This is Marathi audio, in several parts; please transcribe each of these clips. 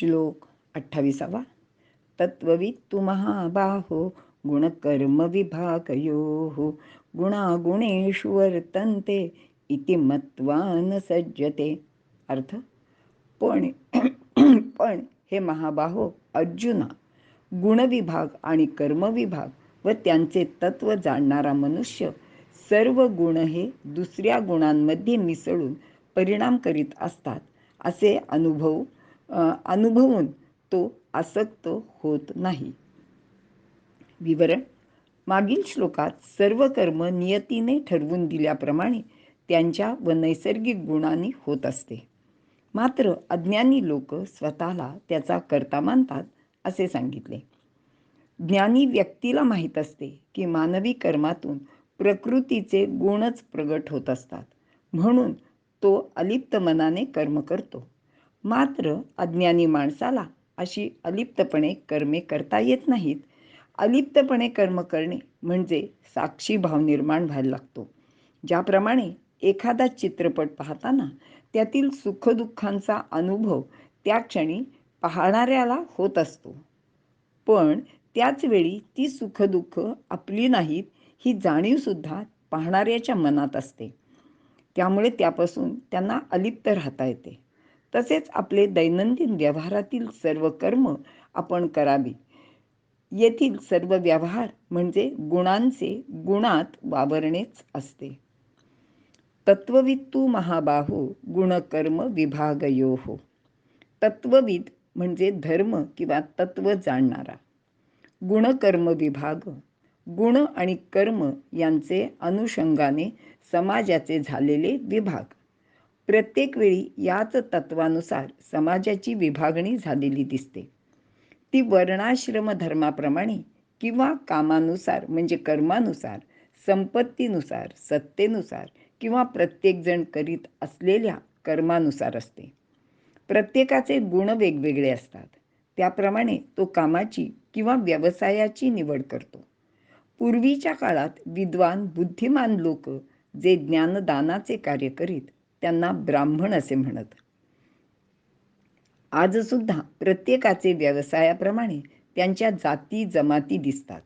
श्लोक अठ्ठावीसावा. तत्ववित्तु महाबाहो गुणकर्मविभागयोः गुणागुणेषु वर्तन्ते इति मत्वा न सज्जते. अर्थ? पण पण हे महाबाहो अर्जुना गुणविभाग आणि कर्मविभाग व त्यांचे तत्व जाणणारा मनुष्य सर्व गुण हे दुसऱ्या गुणांमध्ये मिसळून परिणाम करीत असतात असे अनुभव अनुभवून तो आसक्त होत नाही. विवरण. मागील श्लोकात सर्व कर्म नियतीने ठरवून दिल्याप्रमाणे त्यांच्या व नैसर्गिक गुणांनी होत असते. मात्र अज्ञानी लोक स्वतःला त्याचा कर्ता मानतात असे सांगितले. ज्ञानी व्यक्तीला माहीत असते की मानवी कर्मातून प्रकृतीचे गुणच प्रगट होत असतात. म्हणून तो अलिप्त मनाने कर्म करतो. मात्र अज्ञानी माणसाला अशी अलिप्तपणे कर्मे करता येत नाहीत. अलिप्तपणे कर्म करणे म्हणजे साक्षी भाव निर्माण व्हायला लागतो. ज्याप्रमाणे एखादा चित्रपट पाहताना त्यातील सुखदुःखांचा अनुभव त्या क्षणी पाहणाऱ्याला होत असतो. पण त्याच वेळी ती सुखदुःख आपली नाहीत ही जाणीवसुद्धा पाहणाऱ्याच्या मनात असते. त्यामुळे त्यापासून त्यांना अलिप्त राहता येते. तसेच आपले दैनंदिन व्यवहारातील सर्व कर्म आपण करावे. येथील सर्व व्यवहार म्हणजे गुणांचे गुणात वावरणेच असते. तत्ववित्तू महाबाहो गुणकर्म विभागयो. हो तत्वविद म्हणजे धर्म किंवा तत्व जाणणारा. गुणकर्म विभाग गुण आणि कर्म यांचे अनुषंगाने समाजाचे झालेले विभाग. प्रत्येक वेळी याच तत्वानुसार समाजाची विभागणी झालेली दिसते. ती वर्णाश्रम धर्माप्रमाणे किंवा कामानुसार म्हणजे कर्मानुसार संपत्तीनुसार सत्तेनुसार किंवा प्रत्येकजण करीत असलेल्या कर्मानुसार असते. प्रत्येकाचे गुण वेगवेगळे असतात. त्याप्रमाणे तो कामाची किंवा व्यवसायाची निवड करतो. पूर्वीच्या काळात विद्वान बुद्धिमान लोक जे ज्ञानदानाचे कार्य करीत त्यांना ब्राह्मण असे म्हणत. आजसुद्धा प्रत्येकाचे व्यवसायाप्रमाणे त्यांच्या जाती जमाती दिसतात.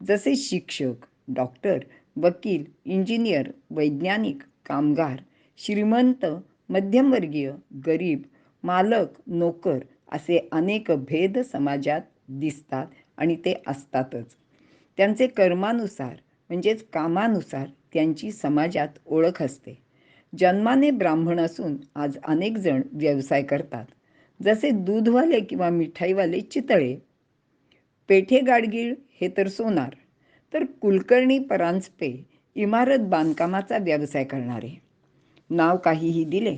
जसे शिक्षक डॉक्टर वकील इंजिनियर वैज्ञानिक कामगार श्रीमंत मध्यमवर्गीय गरीब मालक नोकर असे अनेक भेद समाजात दिसतात आणि ते असतातच. त्यांचे कर्मानुसार म्हणजेच कामानुसार त्यांची समाजात ओळख असते. जन्माने ब्राह्मण असून आज अनेक जण व्यवसाय करतात. जसे दूधवाले किंवा मिठाईवाले चितळे. पेठे गाडगीळ हे तर सोनार. तर कुलकर्णी परांजपे इमारत बांधकामाचा व्यवसाय करणारे. नाव काहीही दिले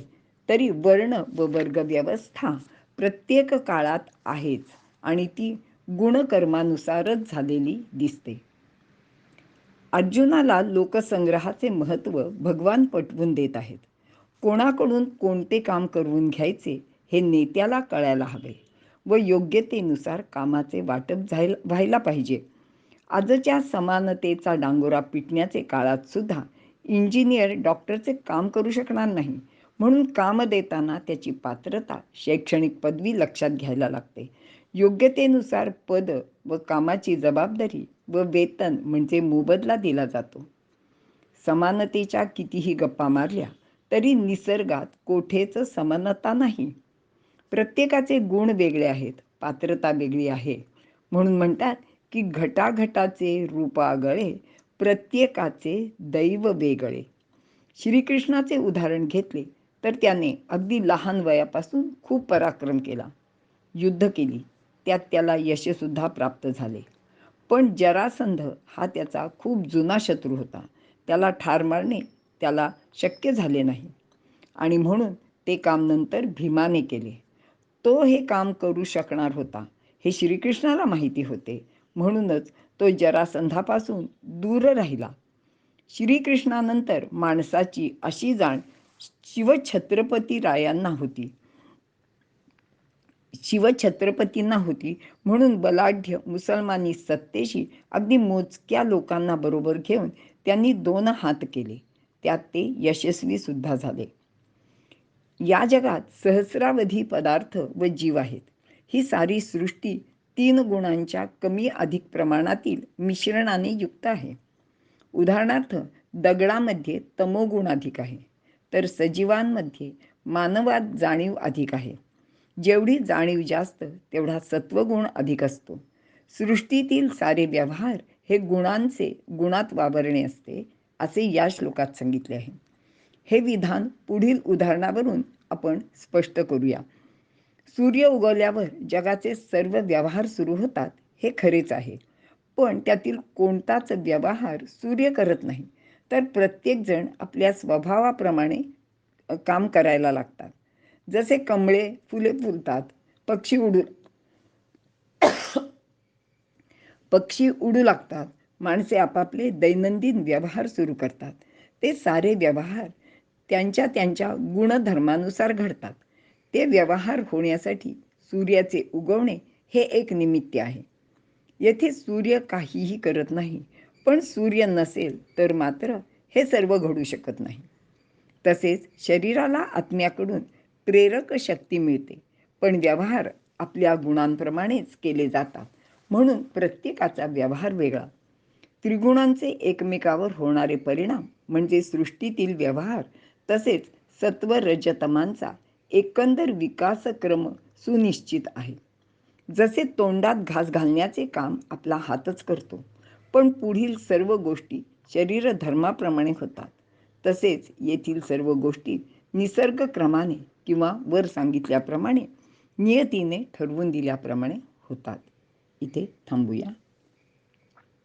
तरी वर्ण व वर्ग व्यवस्था प्रत्येक काळात आहेच आणि ती गुणकर्मानुसारच झालेली दिसते. अर्जुनाला लोकसंग्रहाचे महत्त्व भगवान पटवून देत आहेत. कोणाकडून कोणते काम करून घ्यायचे हे नेत्याला कळायला हवे व योग्यतेनुसार कामाचे वाटप झायला व्हायला पाहिजे. आजच्या समानतेचा डांगोरा पिटण्याचे काळात सुद्धा इंजिनियर डॉक्टरचे काम करू शकणार नाही. म्हणून काम देताना त्याची पात्रता शैक्षणिक पदवी लक्षात घ्यायला लागते. योग्यतेनुसार पद व कामाची जबाबदारी व वेतन म्हणजे मोबदला दिला जातो. समानतेच्या कितीही गप्पा मारल्या तरी निसर्गात कोठेच समानता नाही. प्रत्येकाचे गुण वेगळे आहेत पात्रता वेगळी आहे. म्हणून म्हणतात की घटाघटाचे रूपागळे प्रत्येकाचे दैव वेगळे. श्रीकृष्णाचे उदाहरण घेतले तर त्याने अगदी लहान वयापासून खूप पराक्रम केला. युद्ध केली त्यात त्याला यशसुद्धा प्राप्त झाले. पण जरासंध हा त्याचा खूप जुना शत्रू होता. त्याला ठार मारणे त्याला शक्य झाले नाही. आणि म्हणून ते काम नंतर भीमाने केले. तो हे काम करू शकणार होता हे श्रीकृष्णाला माहिती होते. म्हणूनच तो जरासंधापासून दूर राहिला. श्रीकृष्णानंतर माणसाची अशी जाण शिवछत्रपती रायांना होती. शिवछत्रपतींना होती. म्हणून बलाढ्य मुसलमानी सत्तेशी अगदी मोजक्या लोकांना बरोबर घेऊन त्यांनी दोन हात केले. त्यात ते यशस्वी सुद्धा झाले. या जगात सहस्रावधी पदार्थ व जीव आहेत. ही सारी सृष्टी तीन गुणांच्या कमी अधिक प्रमाणातील मिश्रणाने युक्त आहे. उदाहरणार्थ दगडामध्ये तमोगुण अधिक आहे तर सजीवांमध्ये मानवात जाणीव अधिक आहे. जेवढी जाणीव जास्त तेवढा सत्वगुण अधिक असतो. सृष्टीतील सारे व्यवहार हे गुणांचे गुणात वावरणे असते असे या श्लोकात सांगितले आहे. हे विधान पुढील उदाहरणावरून आपण स्पष्ट करूया. सूर्य उगवल्यावर जगाचे सर्व व्यवहार सुरू होतात हे खरेच आहे. पण त्यातील कोणताच व्यवहार सूर्य करत नाही तर प्रत्येकजण आपल्या स्वभावाप्रमाणे काम करायला लागतात. जसे कमळे फुले फुलतात पक्षी उडू पक्षी उडू लागतात. माणसे आपापले दैनंदिन व्यवहार सुरू करतात. ते सारे व्यवहार त्यांच्या त्यांच्या गुणधर्मानुसार घडतात. ते व्यवहार होण्यासाठी सूर्याचे उगवणे हे एक निमित्त आहे. येथे सूर्य काहीही करत नाही पण सूर्य नसेल तर मात्र हे सर्व घडू शकत नाही. तसेच शरीराला आत्म्याकडून प्रेरक शक्ती मिळते. पण व्यवहार आपल्या गुणांप्रमाणेच केले जातात. म्हणून प्रत्येकाचा व्यवहार वेगळा. त्रिगुणांचे एकमेकावर होणारे परिणाम म्हणजे सृष्टीतील व्यवहार तसेच सत्व रजतमांचा एकंदर विकासक्रम सुनिश्चित आहे. जसे तोंडात घास घालण्याचे काम आपला हातच करतो पण पुढील सर्व गोष्टी शरीर धर्माप्रमाणे होतात. तसेच येथील सर्व गोष्टी निसर्गक्रमाने किंवा वर सांगितल्याप्रमाणे नियतीने ठरवून दिल्याप्रमाणे होतात. इथे थांबूया.